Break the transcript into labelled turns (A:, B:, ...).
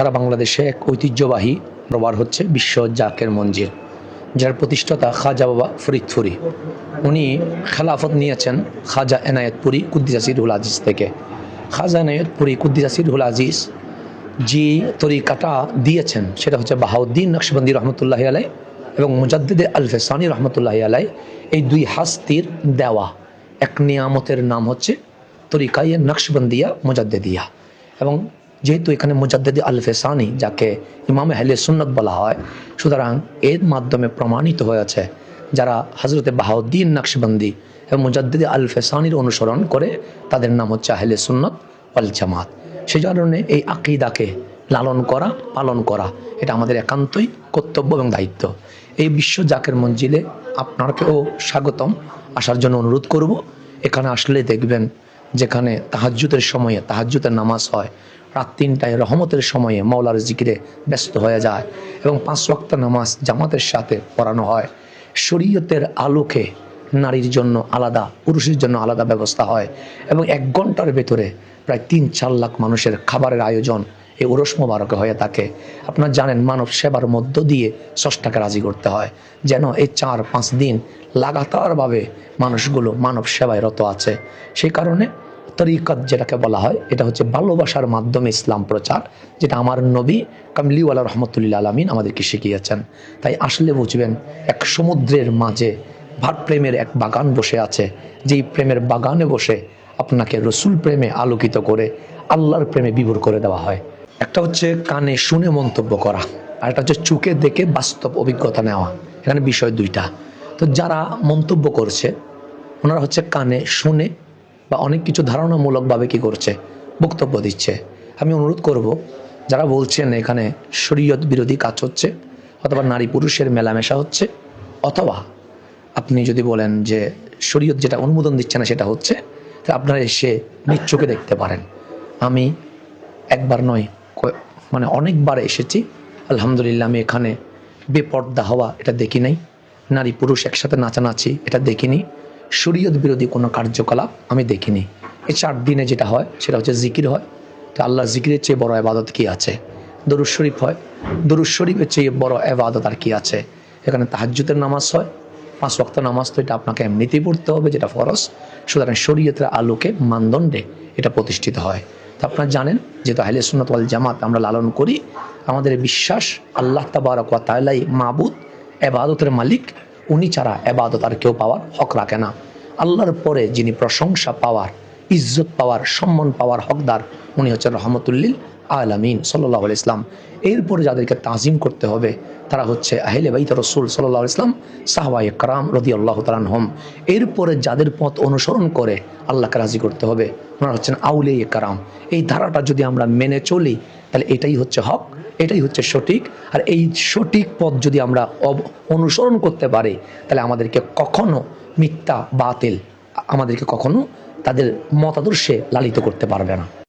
A: সারা বাংলাদেশে এক ঐতিহ্যবাহী প্রবার হচ্ছে বিশ্ব জাকের মঞ্জির যার প্রতিষ্ঠাতা খাজা বাবা ফরিদপুরি উনি খেলাফত নিয়েছেন খাজা এনায়েতপুরি কুদ্দিসাসিরুল আজিজ থেকে। খাজা এনায়েতপুরি কুদ্দিসাসিরুল আজিজ যে তরিকাটা দিয়েছেন, সেটা হচ্ছে বাহাউদ্দিন নকশবন্দি রহমতুল্লাহ আলাই এবং মুজাদ্দিদে আলফেসানি রহমতুল্লাহ আলাই এই দুই হাস্তির দেওয়া এক নিয়ামতের নাম হচ্ছে তরিকায়ে নকশবন্দিয়া মুজাদ্দিদিয়া। এবং যেহেতু এখানে মুজাদ্দিদি আলফেসানি, যাকে ইমাম আহলে সুন্নত বলা হয়, সুতরাং এর মাধ্যমে প্রমাণিত হয়েছে যারা হজরতে বাহাউদ্দিন নকশবন্দি এবং মুজাদ্দিদি আলফেসানির অনুসরণ করে তাদের নাম হচ্ছে আহলে সুন্নত ওয়াল জামাত। সেই কারণে এই আকিদাকে লালন করা, পালন করা, এটা আমাদের একান্তই কর্তব্য এবং দায়িত্ব। এই বিশ্ব জাকের মঞ্জিলে আপনাকেও স্বাগতম। আসার জন্য অনুরোধ করব। এখানে আসলে দেখবেন যেখানে তাহাজ্জুদের সময়ে, তাহাজ্জুদের নামাজ হয়, রাত তিনটায় রহমতের সময়ে মাওলার জিকিরে ব্যস্ত হয়ে যায় এবং পাঁচ ওয়াক্ত নামাজ জামাতের সাথে পড়ানো হয়। শরীয়তের আলোকে নারীর জন্য আলাদা, পুরুষের জন্য আলাদা ব্যবস্থা হয় এবং এক ঘণ্টার ভেতরে প্রায় তিন চার লাখ মানুষের খাবারের আয়োজন এই ওরস মোবারকে হয়ে থাকে। আপনার জানেন মানব সেবার মধ্য দিয়ে ষষ্ঠাকে রাজি করতে হয়, যেন এই চার পাঁচ দিন লাগাতারভাবে মানুষগুলো মানব সেবায় রত আছে। সেই কারণে তরিকত যেটাকে বলা হয়, এটা হচ্ছে ভালোবাসার মাধ্যমে ইসলাম প্রচার, যেটা আমার নবী কামলিওয়ালা রহমতুল্লাহ আলমিন আমাদেরকে শিখিয়েছেন। তাই আসলে বুঝবেন, এক সমুদ্রের মাঝে ভাট প্রেমের এক বাগান বসে আছে। যেই প্রেমের বাগানে বসে আপনাকে রসুল প্রেমে আলোকিত করে, আল্লাহর প্রেমে বিভোর করে দেওয়া হয়। একটা হচ্ছে কানে শুনে মন্তব্য করা, আর একটা হচ্ছে চুকে দেখে বাস্তব অভিজ্ঞতা নেওয়া। এখানে বিষয় দুইটা। তো যারা মন্তব্য করছে, ওনারা হচ্ছে কানে শুনে বা অনেক কিছু ধারণামূলকভাবে কি করছে, বক্তব্য দিচ্ছে। আমি অনুরোধ করব, যারা বলছেন এখানে শরীয়ত বিরোধী কাজ হচ্ছে, অথবা নারী পুরুষের মেলামেশা হচ্ছে, অথবা আপনি যদি বলেন যে শরীয়ত যেটা অনুমোদন দিচ্ছে না সেটা হচ্ছে, তা আপনারা এসে নিজ চোখে দেখতে পারেন। আমি একবার নয় মানে অনেকবার এসেছি, আলহামদুলিল্লাহ আমি এখানে বেপর্দা হওয়া এটা দেখি নাই, নারী পুরুষ একসাথে নাচানাচি এটা দেখিনি। শরীয়ত বিরোধী কোনো কার্যকলাপ আমি দেখিনি। এই চার দিনে যেটা হয়, সেটা হচ্ছে জিকির হয়। তো আল্লাহ জিকিরের চেয়ে বড় আবাদত কি আছে? দরুদ শরীফ হয়। দরুদ শরীফের চেয়ে বড় আবাদত আর কি আছে? এখানে তাহাজ্জুদের নামাজ হয়। পাঁচ ওয়াক্ত নামাজ তো এটা আপনাকে এমনিতেই পড়তে হবে, যেটা ফরজ। সুতরাং শরীয়তের আলোকে মানদণ্ডে এটা প্রতিষ্ঠিত হয়। তো আপনারা জানেন যেহেতু আহলে সুন্নত ওয়াল জামাত আমরা লালন করি। আমাদের বিশ্বাস আল্লাহ তাবারক ওয়া মাবুদ এবাদতের মালিক উনি ছাড়া এবাদত আর কেউ পাওয়ার হক রাখে না। আল্লাহর পরে যিনি প্রশংসা পাওয়ার, ইজ্জত পাওয়ার, সম্মান পাওয়ার হকদার উনি হচ্ছেন রহমতুল্লিল আলামিন সাল্লাহ ইসলাম এরপরে যাদেরকে তাজিম করতে হবে, তারা হচ্ছে আহলে বাইত রসুল সাল্লাহ ইসলাম সাহবাই কারাম রদি আল্লাহ তালানহম এরপরে যাদের পথ অনুসরণ করে আল্লাহকে রাজি করতে হবে, ওনারা হচ্ছেন আউলে কারাম এই ধারাটা যদি আমরা মেনে চলি, তাহলে এটাই হচ্ছে হক, এটাই হচ্ছে সঠিক। আর এই সঠিক পথ যদি আমরা অনুসরণ করতে পারি, তাহলে আমাদেরকে কখনো মিথ্যা, বাতিল, আমাদেরকে কখনো তাদের মতাদর্শে লালিত করতে পারবে না।